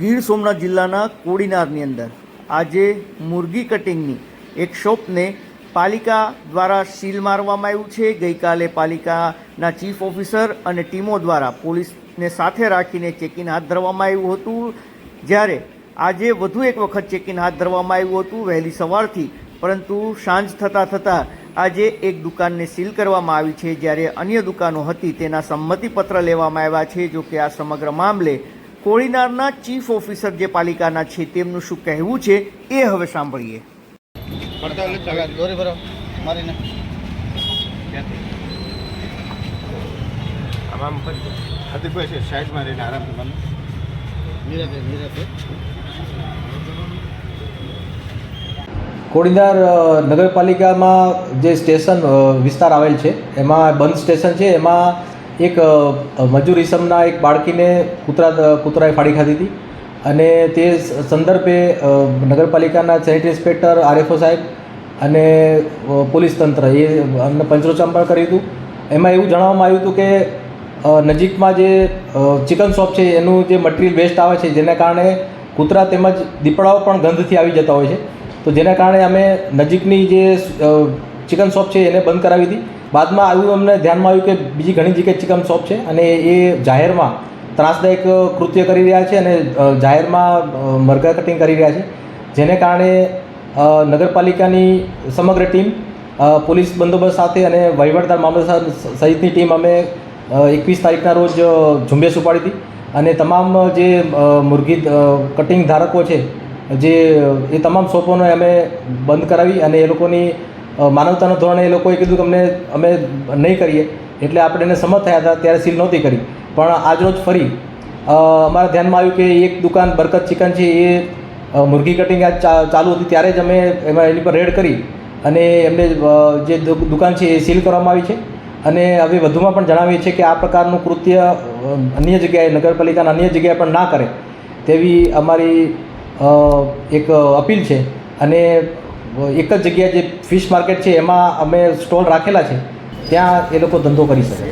ગીર સોમનાથ જિલ્લાના કોડીનારની અંદર. આજે મુરગી કટિંગની એક શોપને પાલિકા દ્વારા સીલ મારવામાં આવ્યું છે. ગઈકાલે પાલિકાના ચીફ ઓફિસર અને ટીમો દ્વારા પોલીસને સાથે રાખીને ચેકિંગ હાથ ધરવામાં આવ્યું હતું. જ્યારે આજે વધુ એક વખત ચેકિંગ હાથ ધરવામાં આવ્યું હતું વહેલી સવારથી, પરંતુ સાંજ થતાં થતાં આજે એક દુકાનને સીલ કરવામાં આવી છે. જ્યારે અન્ય દુકાનો હતી, તેના સંમતિપત્ર લેવામાં આવ્યા છે. જોકે આ સમગ્ર મામલે કોળીનારના ચીફ ઓફિસર જે પાલિકાના છે તેમનું શું કહેવું છે એ હવે સાંભળીએ. નિરાતે કોડીનાર નગરપાલિકામાં જે સ્ટેશન વિસ્તાર આવેલ છે એમાં બંધ સ્ટેશન છે એમાં એક મજૂર ઇસમના એક બાળકીને કૂતરા કૂતરાએ ફાડી ખાધી હતી. અને તે સંદર્ભે નગરપાલિકાના સેનિટરી ઇન્સ્પેક્ટર આરએફઓ સાહેબ અને પોલીસ તંત્ર એ અમને પંચરોચામ પણ કર્યું હતું. એમાં એવું જણાવવામાં આવ્યું હતું કે નજીકમાં જે ચિકન શોપ છે, એનું જે મટીરિયલ વેસ્ટ આવે છે, જેના કારણે કૂતરા તેમજ દીપડાઓ પણ ગંધથી આવી જતા હોય છે. તો જેના કારણે અમે નજીકની જે ચિકન શોપ છે, એને બંધ કરાવી હતી. બાદમાં આવ્યું અમને ધ્યાનમાં આવ્યું કે બીજી ઘણી જગ્યાએ ચિકન શોપ છે અને એ જાહેરમાં ત્રાસદાયક કૃત્ય કરી રહ્યા છે અને જાહેરમાં મરઘા કટિંગ કરી રહ્યા છે. જેને કારણે નગરપાલિકાની સમગ્ર ટીમ પોલીસ બંદોબસ્ત સાથે અને વહીવટદાર મામલતદાર સહિતની ટીમ અમે એકવીસ તારીખના રોજ ઝુંબેશ ઉપાડી હતી. અને તમામ જે મુરગી કટિંગ ધારકો છે, જે એ તમામ શોપોને અમે બંધ કરાવી અને એ લોકોની માનવતાના ધોરણે એ લોકોએ કીધું કે અમને, અમે નહીં કરીએ. એટલે આપણે એને સંમત થયા હતા, ત્યારે સીલ નહોતી કરી. પણ આજરોજ ફરી અમારા ધ્યાનમાં આવ્યું કે એક દુકાન બરકત ચિકન છે, એ મુરગી કટિંગ ચા- ચાલુ હતી, ત્યારે જ અમે એમાં એની પર રેડ કરી અને એમને જે દુકાન છે એ સીલ કરવામાં આવી છે. અને હવે વધુમાં પણ જણાવીએ છીએ કે આ પ્રકારનું કૃત્ય અન્ય જગ્યાએ, નગરપાલિકાના અન્ય જગ્યાએ પણ ના કરે. તેવી અમારી એક અપીલ છે. અને એક જ જગ્યાએ જે ફિશ માર્કેટ છે, એમાં અમે સ્ટોલ રાખેલા છે, ત્યાં એ લોકો ધંધો કરી શકે.